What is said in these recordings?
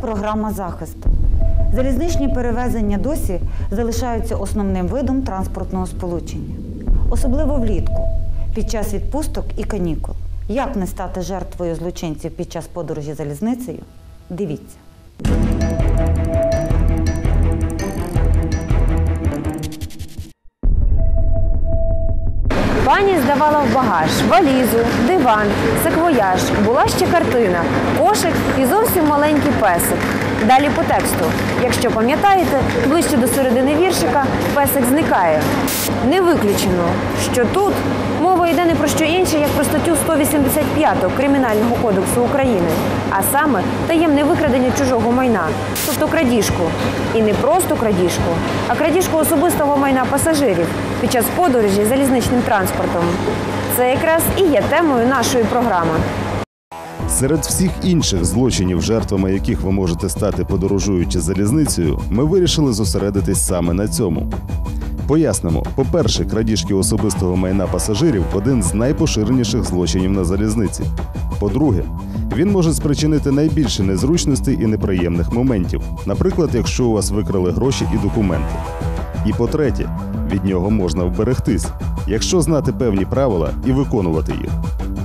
програма захист. Залізничні перевезення досі залишаються основним видом транспортного сполучення, особливо влітку, під час відпусток і канікул. Як не стати жертвою злочинців під час подорожі залізницею? Дивіться. Пані здавала в багаж валізу, диван, саквояж, була ще картина, кошик і зовсім маленький песик. Далі по тексту. Якщо пам'ятаєте, ближче до середини віршика песик зникає. Не виключено, що тут мова йде не про що інше, як про статтю 185 Кримінального кодексу України, а саме таємне викрадення чужого майна, тобто крадіжку. І не просто крадіжку, а крадіжку особистого майна пасажирів під час подорожі залізничним транспортом. Це якраз і є темою нашої програми. Серед всіх інших злочинів, жертвами яких ви можете стати подорожуючи залізницею, ми вирішили зосередитись саме на цьому. Пояснимо: по-перше, крадіжки особистого майна пасажирів один з найпоширеніших злочинів на залізниці. По-друге, він може спричинити найбільше незручностей і неприємних моментів, наприклад, якщо у вас викрали гроші і документи. І по-третє, від нього можна вберегтись, якщо знати певні правила і виконувати їх.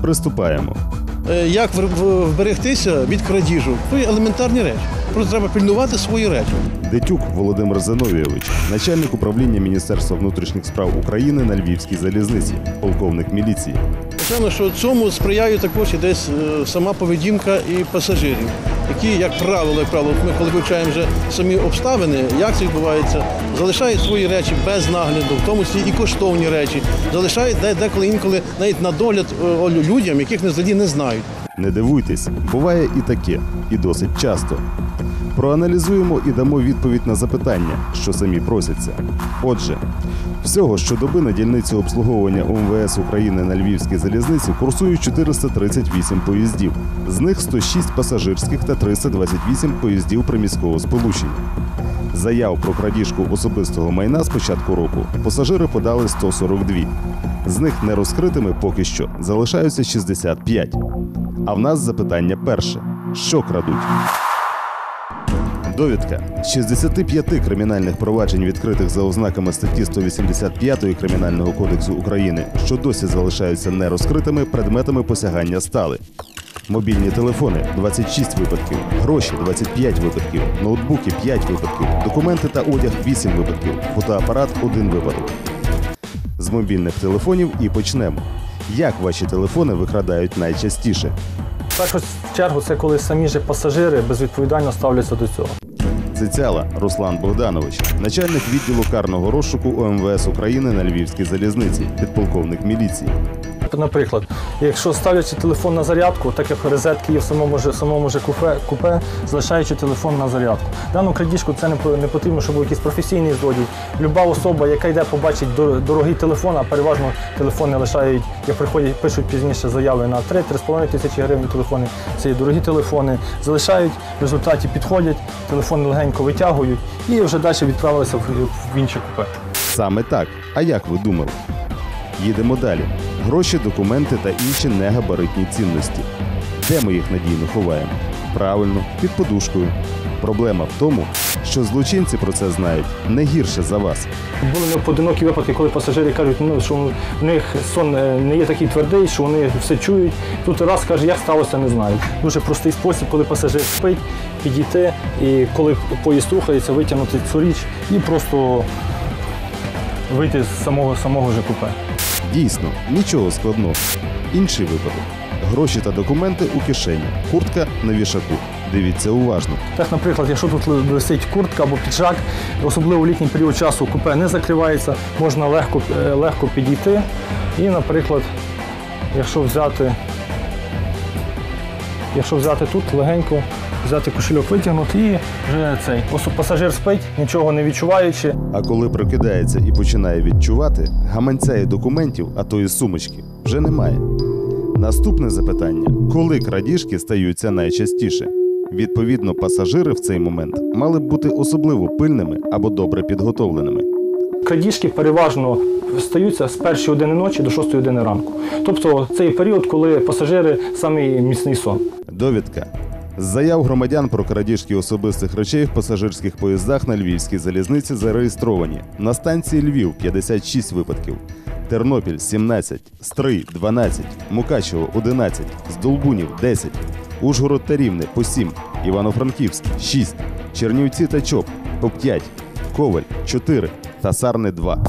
Приступаємо. Е, Як вберегтися від крадіжу? Ну, елементарні речі. Просто треба пильнувати свої речі. Детюк Володимир Зиновійович, начальник управління Міністерства внутрішніх справ України на Львівській залізниці, полковник міліції. Звичайно, що цьому сприяє також і десь е, сама поведінка і пасажирів, які, як правило, як правило, ми коли вивчаємо вже самі обставини, як це відбувається, залишають свої речі без нагляду, в тому числі і коштовні речі, залишають деколи інколи навіть на догляд е, людям, яких взагалі не знають. Не дивуйтесь, буває і таке, і досить часто. Проаналізуємо і дамо відповідь на запитання, що самі просяться. Отже, всього щодоби на дільниці обслуговування УМВС України на Львівській залізниці курсують 438 поїздів. З них 106 пасажирських та 328 поїздів приміського сполучення. Заяв про крадіжку особистого майна з початку року пасажири подали 142. З них нерозкритими поки що залишаються 65. А в нас запитання перше: що крадуть? Довідка 65 кримінальних проваджень, відкритих за ознаками статті 185 Кримінального кодексу України, що досі залишаються нерозкритими, предметами посягання стали. Мобільні телефони 26 випадків, гроші 25 випадків, ноутбуки 5 випадків, документи та одяг 8 випадків, фотоапарат 1 випадок. З мобільних телефонів і почнемо. Як ваші телефони викрадають найчастіше? В першу чергу це коли самі ж пасажири безвідповідально ставляться до цього. Цицяла Руслан Богданович, начальник відділу карного розшуку ОМВС України на Львівській залізниці, підполковник міліції. Наприклад, якщо ставлячи телефон на зарядку, так як розетки є в самому ж самому ж купе, купе, залишаючи телефон на зарядку. Дану крадіжку це не, не потрібно, щоб був якийсь професійний злодій. Люба особа, яка йде, побачить дор- дорогий телефон, а переважно телефони лишають, як приходять, пишуть пізніше заяви на 3-3,5 тисячі гривень телефони. Це є дорогі телефони. Залишають, в результаті підходять, телефони легенько витягують і вже далі відправилися в, в інше купе. Саме так. А як ви думали? Їдемо далі. Гроші, документи та інші негабаритні цінності. Де ми їх надійно ховаємо? Правильно, під подушкою. Проблема в тому, що злочинці про це знають не гірше за вас. Були непоодинокі випадки, коли пасажири кажуть, ну, що в них сон е, не є такий твердий, що вони все чують. Тут раз каже, як сталося, не знаю. Дуже простий спосіб, коли пасажир спить, підійти, і коли поїзд рухається, витягнути цю річ і просто вийти з самого самого же купе. Дійсно, нічого складного. Інший випадок. Гроші та документи у кишені, куртка на вішаку. Дивіться уважно. Так, наприклад, якщо тут висить куртка або піджак, особливо в літній період часу купе не закривається, можна легко, е, легко підійти. І, наприклад, якщо взяти, якщо взяти тут легенько, взяти кошельок, витягнути і вже цей пасажир спить, нічого не відчуваючи. А коли прокидається і починає відчувати, гаманця і документів, а то і сумочки, вже немає. Наступне запитання: коли крадіжки стаються найчастіше? Відповідно, пасажири в цей момент мали б бути особливо пильними або добре підготовленими. Крадіжки переважно стаються з першої години ночі до шостої години ранку. Тобто цей період, коли пасажири самий міцний сон. Довідка. Заяв громадян про крадіжки особистих речей в пасажирських поїздах на львівській залізниці зареєстровані на станції Львів 56 випадків, Тернопіль 17, Стрий 12, Мукачево 11, Здолбунів 10, Ужгород та Рівне по 7, Івано-Франківськ 6, Чернівці та Чоп по 5, Коваль 4 та Сарни 2.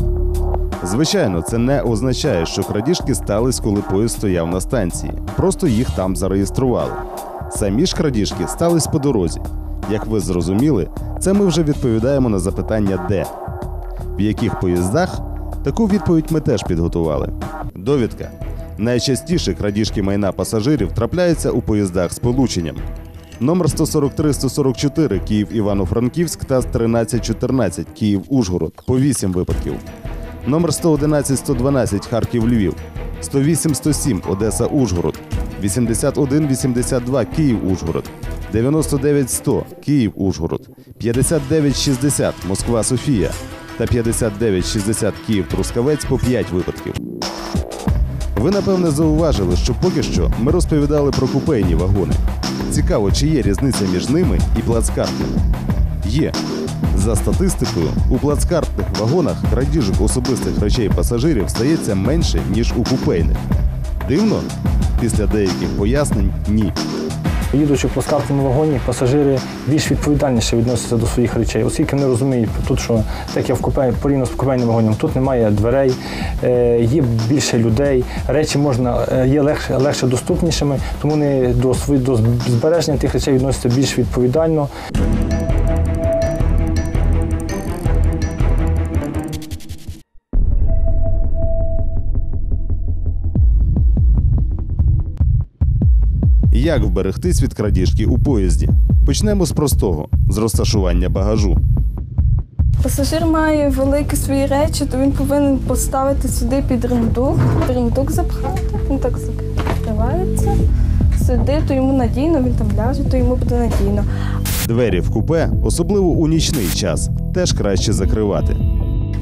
Звичайно, це не означає, що крадіжки стались, коли поїзд стояв на станції. Просто їх там зареєстрували. Самі ж крадіжки стались по дорозі. Як ви зрозуміли, це ми вже відповідаємо на запитання де. В яких поїздах? Таку відповідь ми теж підготували. Довідка. Найчастіше крадіжки майна пасажирів трапляються у поїздах з полученням. Номер 143-144 Київ Івано-Франківськ та 1314 Київ Ужгород по 8 випадків. Номер 111-112 Харків Львів, 108-107 Одеса Ужгород, 81-82 Київ Ужгород, 99-100 Київ Ужгород, 59-60 Москва Софія та 59-60 Київ Трускавець по 5 випадків. Ви напевне зауважили, що поки що ми розповідали про купейні вагони. Цікаво, чи є різниця між ними і плацкартними? Є. За статистикою, у плацкартних вагонах крадіжок особистих речей пасажирів стається менше, ніж у купейних. Дивно? Після деяких пояснень ні. Їдучи в плацкартному вагоні, пасажири більш відповідальніше відносяться до своїх речей, оскільки вони розуміють тут, що так як в купе порівняно з купейним вагоном, тут немає дверей, е, є більше людей, речі можна е, є легше, легше доступнішими, тому вони до до збереження тих речей відносяться більш відповідально. Як вберегтись від крадіжки у поїзді? Почнемо з простого з розташування багажу. Пасажир має великі свої речі, то він повинен поставити сюди під ремдук, ремдук запхати. Він так закривається, сидить, то йому надійно, він там ляже, то йому буде надійно. Двері в купе, особливо у нічний час, теж краще закривати.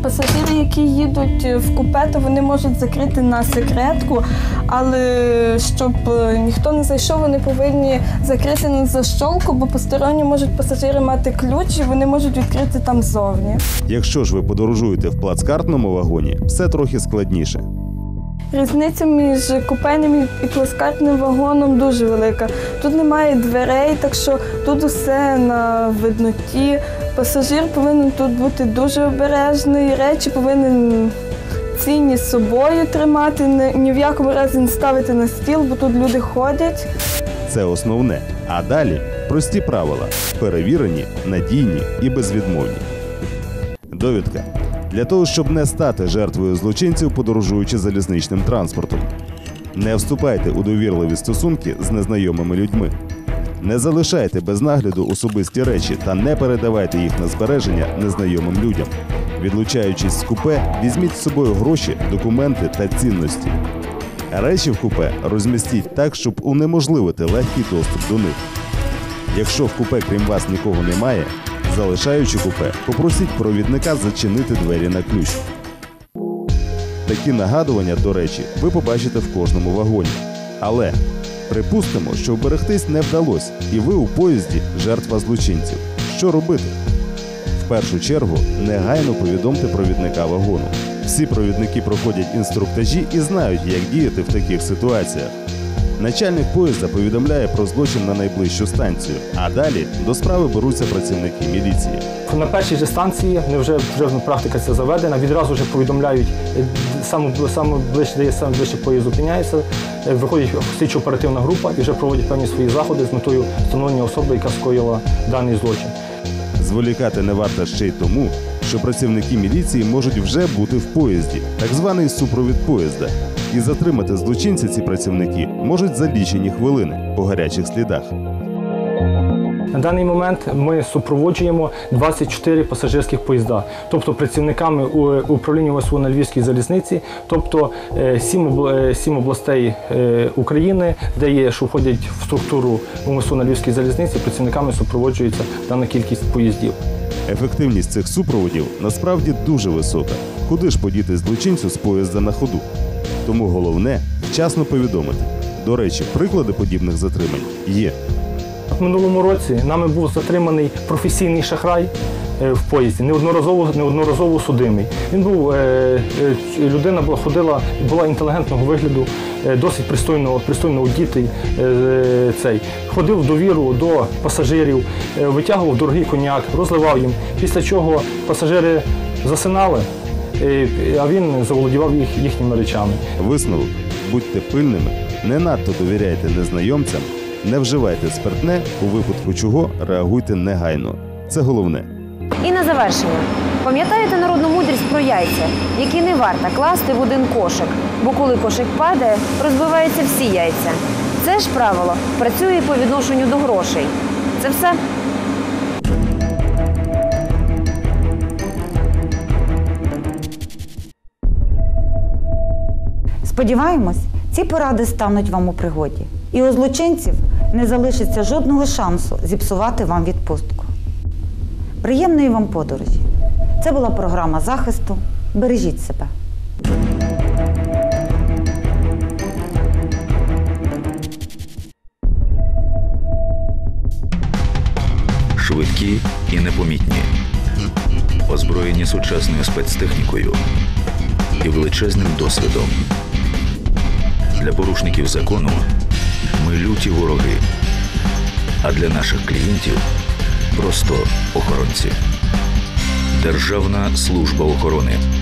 Пасажири, які їдуть в купе, то вони можуть закрити на секретку, але щоб е, ніхто не зайшов, вони повинні закрити на защолку, бо посторонні можуть пасажири мати ключ і вони можуть відкрити там ззовні. Якщо ж ви подорожуєте в плацкартному вагоні, все трохи складніше. Різниця між купейним і пласкартним вагоном дуже велика. Тут немає дверей, так що тут усе на видноті. Пасажир повинен тут бути дуже обережний, речі повинен цінні з собою тримати, ні в якому разі не ставити на стіл, бо тут люди ходять. Це основне. А далі прості правила: перевірені, надійні і безвідмовні. Довідка для того, щоб не стати жертвою злочинців, подорожуючи залізничним транспортом. Не вступайте у довірливі стосунки з незнайомими людьми. Не залишайте без нагляду особисті речі та не передавайте їх на збереження незнайомим людям. Відлучаючись з купе, візьміть з собою гроші, документи та цінності. Речі в купе розмістіть так, щоб унеможливити легкий доступ до них. Якщо в купе крім вас нікого немає, залишаючи купе, попросіть провідника зачинити двері на ключ. Такі нагадування, до речі, ви побачите в кожному вагоні. Але припустимо, що вберегтись не вдалося, і ви у поїзді жертва злочинців. Що робити? В першу чергу негайно повідомте провідника вагону. Всі провідники проходять інструктажі і знають, як діяти в таких ситуаціях. Начальник поїзда повідомляє про злочин на найближчу станцію, а далі до справи беруться працівники міліції. На першій же станції, не вже вже практика це заведена, відразу вже повідомляють саме, саме ближче, де є саме ближче поїзд зупиняється, е, виходить слідчо оперативна група і вже проводять певні свої заходи з метою встановлення особи, яка скоїла даний злочин. Зволікати не варто ще й тому, що працівники міліції можуть вже бути в поїзді, так званий супровід поїзда. І затримати злочинця ці працівники можуть за лічені хвилини по гарячих слідах. На даний момент ми супроводжуємо 24 пасажирських поїзда, тобто працівниками у- управління ОСУ на Львівській залізниці, тобто е, сім, е, сім областей е, України, де є, що входять в структуру УМСУ на Львівській залізниці, працівниками супроводжується дана кількість поїздів. Ефективність цих супроводів насправді дуже висока. Куди ж подіти злочинцю з поїзда на ходу? Тому головне вчасно повідомити. До речі, приклади подібних затримань є. В минулому році нами був затриманий професійний шахрай е, в поїзді, неодноразово, неодноразово судимий. Він був е, е, людина була ходила, була інтелігентного вигляду, досить пристойно, пристойно одітий. цей ходив в довіру до пасажирів, витягував дорогий коньяк, розливав їм. Після чого пасажири засинали, а він заволодівав їх їхніми речами. Висновок: будьте пильними, не надто довіряйте незнайомцям, не вживайте спиртне, у випадку чого реагуйте негайно. Це головне. І на завершення. Пам'ятаєте народну мудрість про яйця, які не варто класти в один кошик, бо коли кошик падає, розбиваються всі яйця. Це ж правило працює по відношенню до грошей. Це все. Сподіваємось, ці поради стануть вам у пригоді. І у злочинців не залишиться жодного шансу зіпсувати вам відпустку. Приємної вам подорожі! Це була програма захисту. Бережіть себе. швидкі і непомітні, озброєні сучасною спецтехнікою і величезним досвідом. Для порушників закону ми люті вороги, а для наших клієнтів просто охоронці. Державна служба охорони.